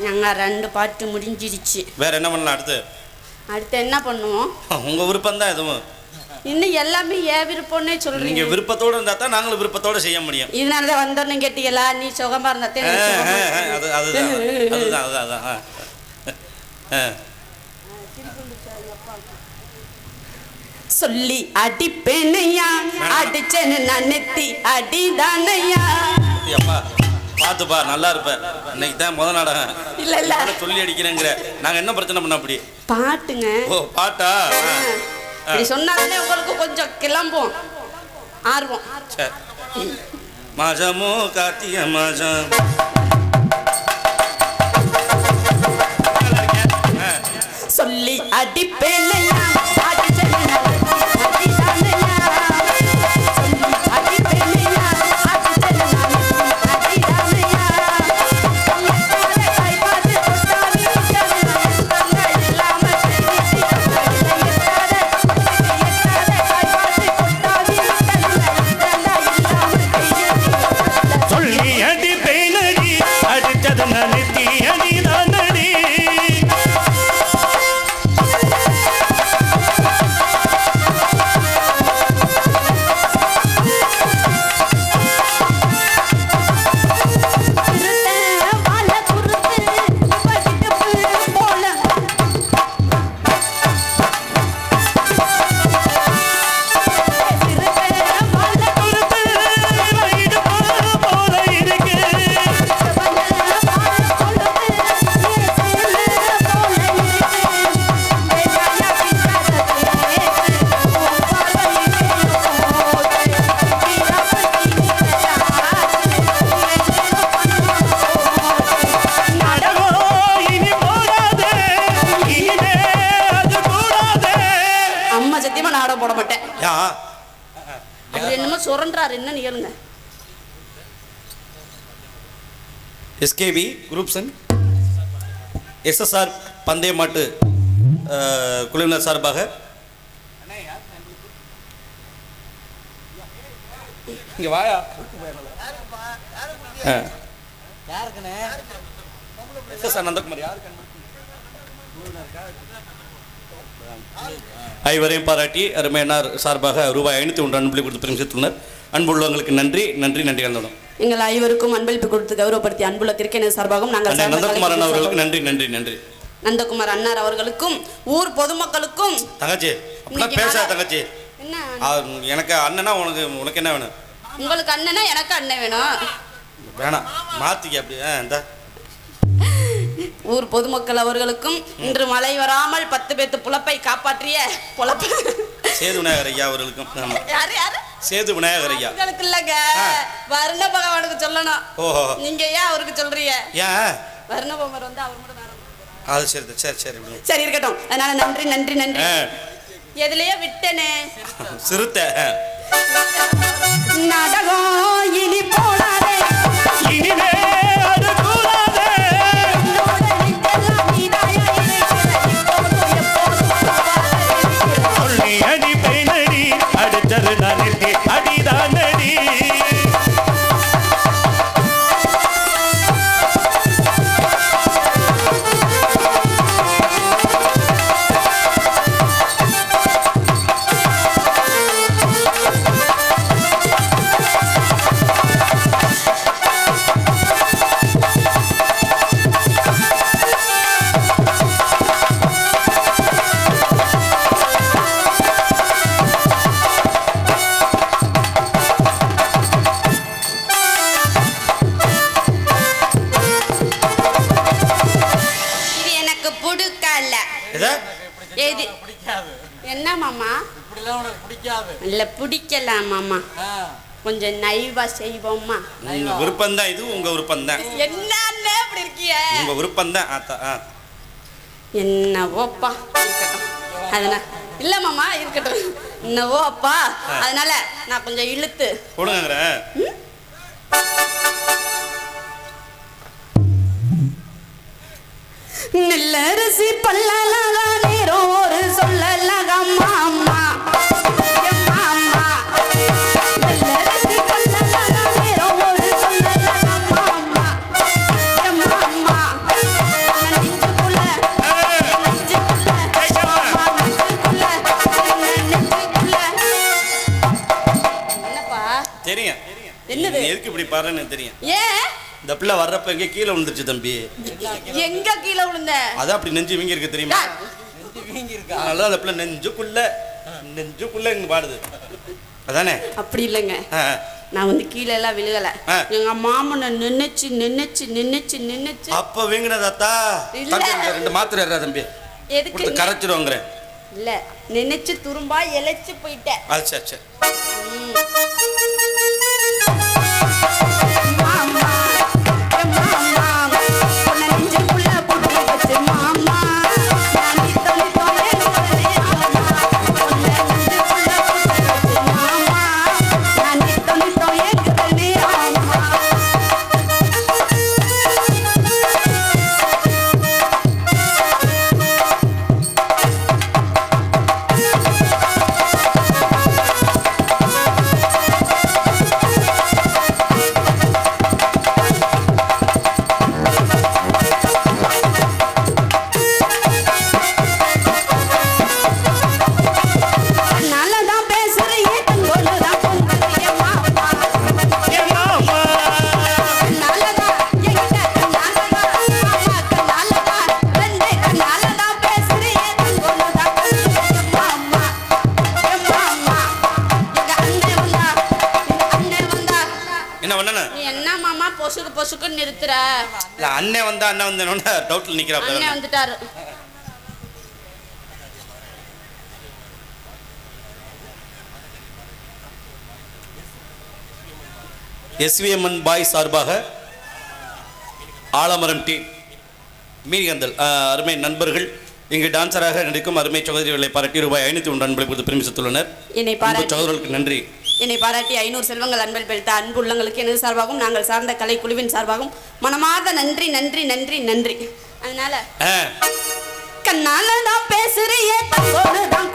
நாங்க ரெண்டு பாட்டு முடிஞ்சிருச்சு வேற என்ன பண்ணலாம் அடுத்து அடுத்து என்ன பண்ணுவோம் உங்க விருப்பம் தான் எதுவும் இன்னும் எல்லாமே ஏன் விருப்பம்னே நீங்க சொல்றீங்க விருப்பத்தோட இருந்தா தான் நாங்களும் விருப்பத்தோட செய்ய முடியும் இதனாலதான் வந்தோன்னு கேட்டீங்களா நீ சுகமா இருந்தா அது அதுதான் அதுதான் அதுதான். சொல்லி அடிப்பேனையா அடிச்சேன்னு நான் நெத்தி அடிதானையா பார்த்துப்பா நல்லா இருப்ப. இன்னைக்கு தான் முத நாடகம். இல்ல இல்ல. சொல்லி அடிக்கிறேங்கிற. நாங்க என்ன பிரச்சனை பண்ண அப்படி? பாட்டுங்க. ஓ பாட்டா. இப்படி சொன்னாலே உங்களுக்கு கொஞ்சம் கிளம்பும் ஆர்வம். சரி மாசமோ கார்த்திகை மாசம் ஆ. சொல்லி அடிப்பேனையா சுரண்டாரு என்னன்னு கேளுங்க எஸ்கேவி குரூப்ஸன் எஸ்எஸ்ஆர் பந்தய மாட்டு குழுவினர் சார்பாக. இங்க வாயா. எஸ்எஸ்ஆர் நந்தகுமார். யாரு ஐவரையும் பாராட்டி அருமையனார் சார்பாக ரூபாய் ஐநூற்றி ஒன்று அன்பளி கொடுத்து பெருமிச்சுள்ளனர் அன்புள்ளவங்களுக்கு நன்றி நன்றி நன்றி கலந்தோம் எங்கள் ஐவருக்கும் அன்பளிப்பு கொடுத்து கௌரவப்படுத்தி அன்புள்ள கிரிக்கெட் சார்பாகவும் நாங்கள் அண்ணன் சார்ந்த நந்தகுமார் அண்ணா கலைஞர் அவர்களுக்கு நன்றி நன்றி நன்றி. நந்தகுமார் அண்ணார் அவர்களுக்கும் ஊர் பொதுமக்களுக்கும் தங்கச்சி மேல- தங்கச்சி. எனக்கு அண்ணனா உனக்கு உனக்கு என்ன வேணும்? உங்களுக்கு அண்ணனா எனக்கு அண்ணன் வேணும். வேணாம் மாத்திக்க அப்படி ஆ இந்த. ஊர் பொதுமக்கள் அவர்களுக்கும் இன்று மழை வராமல் பத்து பேத்து புலப்பை காப்பாற்றிய புலப்ப. சேது விநாயகர் ஐயா அவர்களுக்கும் ஆமா. யாரு யாரு? சேது விநாயகர் ஐயா. உங்களுக்கு இல்லைங்க. வருண பகவானுக்கு சொல்லணும். ஓஹோ. நீங்க ஏன் அவருக்கு சொல்றீங்க? ஏன்? வருண பகவான் வந்து அவர் மட்டும் அது சரி சரி சரி. சரி இருக்கட்டும். அதனால நன்றி நன்றி நன்றி. எதுலயே விட்டனே. சிறுத்தை. நாடகம் இனி போடாதே. இனிமே இல்ல பிடிக்கல மாமா ஆ, கொஞ்சம் நைவா செய்வோமா உங்க விருப்பம் தான் இது உங்க விருப்பம் தான் என்னன்னு அப்படி இருக்கிய? உங்க விருப்பம் தான் என்னவோப்பா? இருக்கட்டும் அதனால இல்ல மாமா இருக்கட்டும். என்னவோ அப்பா அதனால நான் கொஞ்சம் இழுத்து. கொடுங்கங்கிறேன் நெல்லரசி பல்லலகா நேரம் ஒரு சொல்லலக மாமா வரேன்னு எனக்கு தெரியும். ஏன்? இந்த பிள்ளை வர்றப்ப எங்கே கீழே விழுந்துருச்சு தம்பி? எங்க கீழே விழுந்த? அதான் அப்படி நெஞ்சு இவங்க இருக்கு தெரியுமா? அதனால அந்த பிள்ளை நெஞ்சுக்குள்ள நெஞ்சுக்குள்ள இங்க பாடுது. அதானே? அப்படி இல்லைங்க. நான் வந்து கீழே எல்லாம் விழுகல. எங்க மாமனை நின்னுச்சு நின்னுச்சு நின்னுச்சு நின்னுச்சு. அப்ப வீங்கினதாத்தா ரெண்டு மாத்திரை ஏறா தம்பி. எதுக்கு கொடுத்து கரைச்சிருவோங்கிறேன் இல்ல. நினைச்சு துரும்பா இழைச்சு போயிட்டேன். சரி மாமா நீ என்ன மாமா பொசுக்கு பொசுக்குன்னு நிறுத்துற? இல்ல அண்ணன் வந்தா அண்ணன் வந்தேன்னு டவுட்ல நிக்கிறாப்ல அண்ணன் வந்துட்டாரு. எஸ்விஎம்என் பாய் சார்பாக ஆலமரம் டீ மீன்கந்தல் அருமை நண்பர்கள் இங்கு டான்சராக நடிக்கும் அருமை சகோதரிகளை பாராட்டி ரூபாய் ஐநூற்றி ஒன்று அன்பளை கொடுத்து பெருமிசத்துள்ளனர் சகோதரர்களுக்கு நன்றி. என்னை பாராட்டி ஐநூறு செல்வங்கள் அன்பல் பெருத்த அன்பு உள்ளங்களுக்கு எனது சார்பாகவும் நாங்கள் சார்ந்த கலை குழுவின் சார்பாகவும் மனமார்ந்த நன்றி நன்றி நன்றி நன்றி. அதனால கண்ணால நான் பேசுறியே தங்கோடு தான்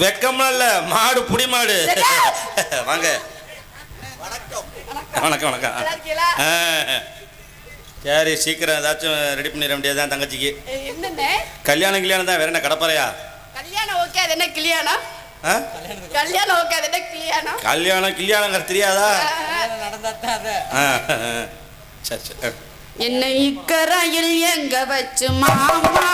வெக்கம்லாம் இல்ல. மாடு புடி மாடு? வாங்க. வணக்கம். வணக்கம். சரி சீக்கிரம் ஏதாச்சும் ரெடி பண்ணிட வேண்டியதுதான் தங்கச்சிக்கு. என்னண்ணே கல்யாணம் கல்யாணம் தான். வேற என்ன கடப்பாறையா? கல்யாணம் ஓகே அது என்ன கல்யாணம் ஆ? கல்யாணம் ஓகே அது என்ன கல்யாணம் கல்யாணம் கல்யாணங்கிறது தெரியாதா. சரி சரி. என்னை இக்கரையில் எங்க வச்சு மாமா?